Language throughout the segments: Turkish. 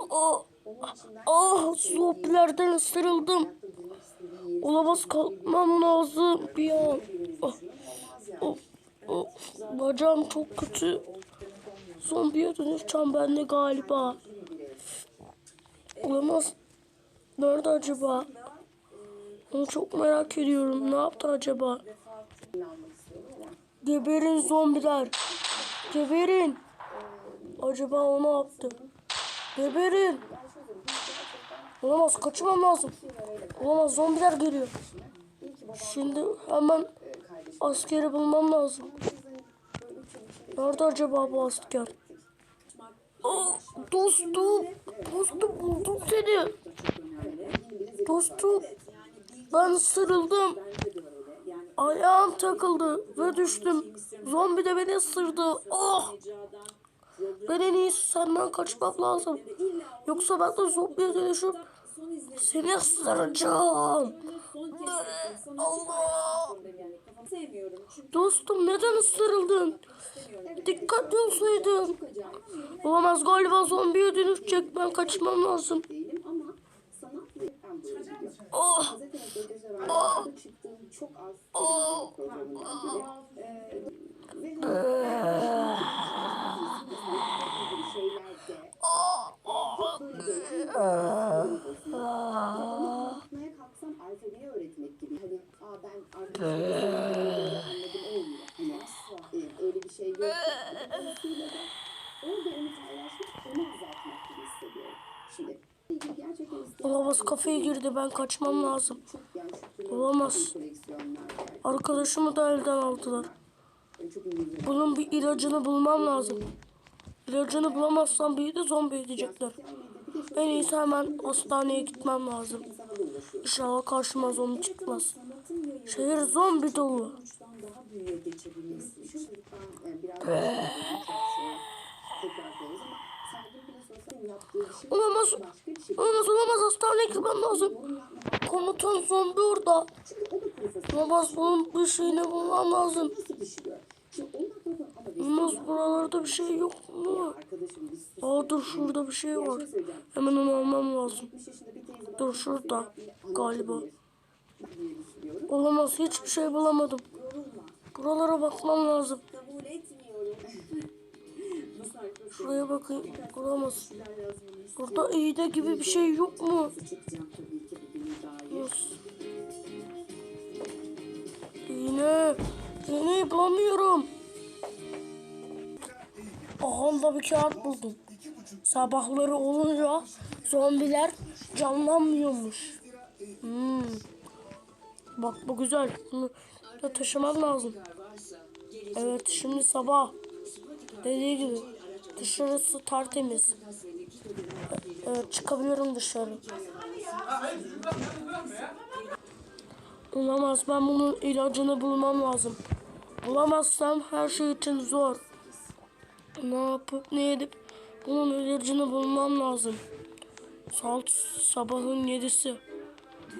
Ah, ah zombilerden ısırıldım. Olamaz kalkmam lazım bir an. Ah, of, of, bacağım çok kötü. Zombiye dönüşeceğim ben de galiba. Olamaz. Nerede acaba? Onu çok merak ediyorum. Ne yaptı acaba? Geberin zombiler. Geberin. Acaba o ne yaptı? Geberin. Olamaz kaçmam lazım. Olamaz zombiler geliyor. Şimdi hemen askeri bulmam lazım. Nerede acaba bu asker? Aa, dostum. Dostum buldum seni. Dostum. Ben ısırıldım. Ayağım takıldı ve düştüm. Zombi de beni ısırdı. Oh! Ben en iyisi senden kaçmak lazım. Yoksa ben de zombiye dönüşüp seni ısıracağım. Allah! Dostum neden ısırıldın? Dikkatli olsaydın. Olamaz galiba zombiye dönüşecek. Ben kaçmam lazım. Oh! Oh! çok az Oh! programından biri. Ee, ve şeylerde yapmaya kalksam alfabeyi öğretmek gibi. Hani aa ben arkadaşlarım anladım olmuyor. Hani e, öyle bir şey yok. Dolayısıyla da orada onu paylaşmak, onu azaltmak gibi hissediyorum. Şimdi gerçekten isteyen Olamaz kafeye girdi. Ben kaçmam lazım. Olamaz. Arkadaşımı da elden aldılar. Bunun bir ilacını bulmam lazım. İlacını bulamazsam bir de zombi edecekler. En iyisi hemen hastaneye gitmem lazım. İnşallah karşıma zombi çıkmaz. Şehir zombi dolu. Olamaz. Olamaz olamaz hastaneye gitmem lazım. Komutan zombi orada. Olamaz bunun bir şeyini bulmam lazım. Nasıl pişiriyor? Şimdi ondan Olamaz buralarda bir şey yok mu? Aa dur şurada bir şey var. Hemen onu almam lazım. 60 yaşında bir teyze Dur şurada galiba. Olamaz hiçbir şey bulamadım. Buralara bakmam lazım. Şuraya bakayım. Olamaz. Burada iğne gibi bir şey yok mu? Yes. İğne. İğneyi bulamıyorum. Aha da bir kağıt buldum. Sabahları olunca zombiler canlanmıyormuş. Hmm. Bak bu güzel. Bunu da taşımam lazım. Evet şimdi sabah. Dediği gibi. Dışarısı tertemiz. Evet çıkabiliyorum dışarı. Olamaz ben bunun ilacını bulmam lazım. Bulamazsam her şey için zor. Ne yapıp ne edip bunun ilacını bulmam lazım. Saat sabahın yedisi.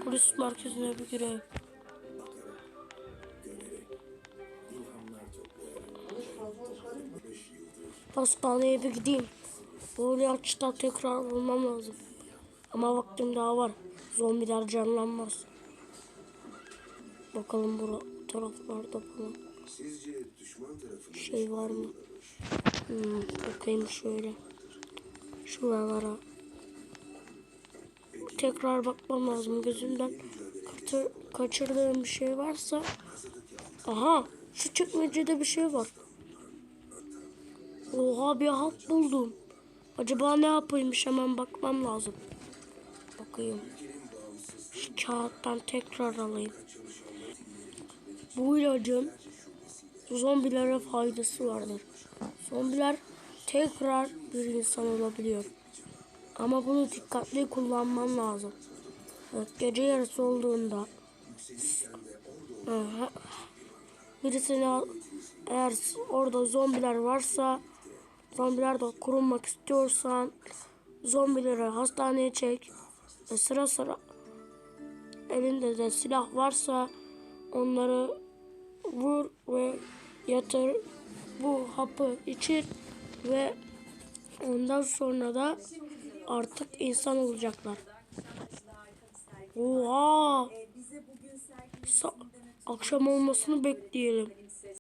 Polis merkezine bir gireyim. Hastaneye bir gideyim. Bu ilaçta tekrar bulmam lazım. Ama vaktim daha var. Zombiler canlanmaz. Bakalım bu taraflarda falan Sizce düşman tarafının şey var mı? Hmm, bakayım şöyle. Şuralara. Tekrar bakmam lazım gözümden. Kaçır, kaçırdığım bir şey varsa. Aha şu çekmecede bir şey var. Oha bir hap buldum. Acaba ne yapaymış hemen bakmam lazım. Bakayım. Şu kağıttan tekrar alayım. Bu ilacın zombilere faydası vardır. Zombiler tekrar bir insan olabiliyor. Ama bunu dikkatli kullanman lazım. Gece yarısı olduğunda birisini eğer orada zombiler varsa zombiler de korunmak istiyorsan zombileri hastaneye çek ve sıra sıra elinde de silah varsa onları vur ve yatır bu hapı içir ve ondan sonra da Artık insan olacaklar. Oha! Sa- akşam olmasını bekleyelim.